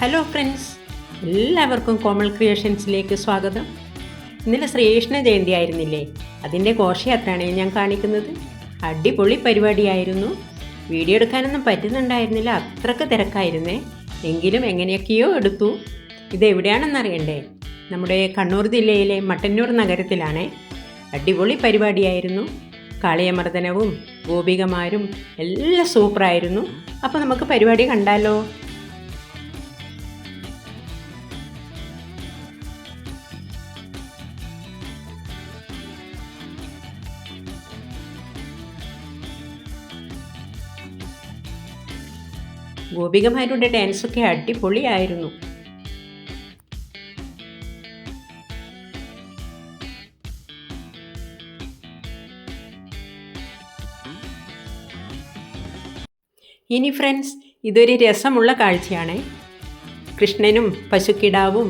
Hello friends എല്ലാവർക്കും കോമൾ ക്രിയേഷൻസിലേക്ക് സ്വാഗതം. ഇന്നലെ ശ്രീകൃഷ്ണ ജയന്തി ആയിരുന്നില്ലേ? അതിന്റെ ഘോഷയാത്രയാണ് ഞാൻ കാണിക്കുന്നത്. അടിപൊളി പരിപാടിയായിരുന്നു. വീഡിയോ എടുക്കാനൊന്നും പറ്റുന്നുണ്ടായിരുന്നില്ല. അത്രയ്ക്ക് തിരക്കായിരുന്നേ. എങ്കിലും എങ്ങനെയൊക്കെയോ എടുത്തു. ഇത് എവിടെയാണെന്നറിയണ്ടേ നമ്മുടെ കണ്ണൂർ ജില്ലയിലെ മട്ടന്നൂർ നഗരത്തിലാണ്. അടിപൊളി പരിപാടിയായിരുന്നു. കാളിയമർദ്ദനവും ഗോപികമാരും എല്ലാം സൂപ്പറായിരുന്നു അപ്പോൾ നമുക്ക് പരിപാടി കണ്ടാലോ? ഗോപികമാരുടെ ഡാൻസൊക്കെ അടിപൊളിയായിരുന്നു. ഇനി ഫ്രണ്ട്സ് ഇതൊരു രസമുള്ള കാഴ്ചയാണ്. കൃഷ്ണനും പശുക്കിടാവും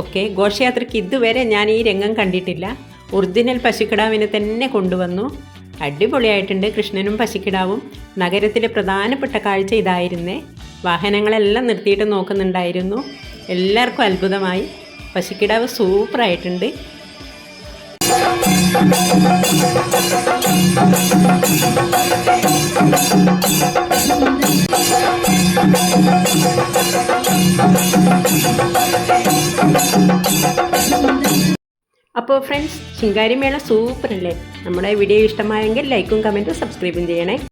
ഒക്കെ ഘോഷയാത്രയ്ക്ക് ഇതുവരെ ഞാൻ ഈ രംഗം കണ്ടിട്ടില്ല. ഒറിജിനൽ പശുക്കിടാവിനെ തന്നെ കൊണ്ടുവന്നു. അടിപൊളിയായിട്ടുണ്ട് കൃഷ്ണനും പശുക്കിടാവും. നഗരത്തിലെ പ്രധാനപ്പെട്ട കാഴ്ച ഇതായിരുന്നേ. വാഹനങ്ങളെല്ലാം നിർത്തിയിട്ട് നോക്കുന്നുണ്ടായിരുന്നു. എല്ലാവർക്കും അത്ഭുതമായി. പശുക്കിടാവ് സൂപ്പറായിട്ടുണ്ട്. അപ്പോൾ ഫ്രണ്ട്സ് ചിങ്കാരിമേള സൂപ്പർ അല്ലേ നമ്മുടെ വീഡിയോ ഇഷ്ടമായെങ്കിൽ ലൈക്കും കമന്റും സബ്സ്ക്രൈബും ചെയ്യണേ.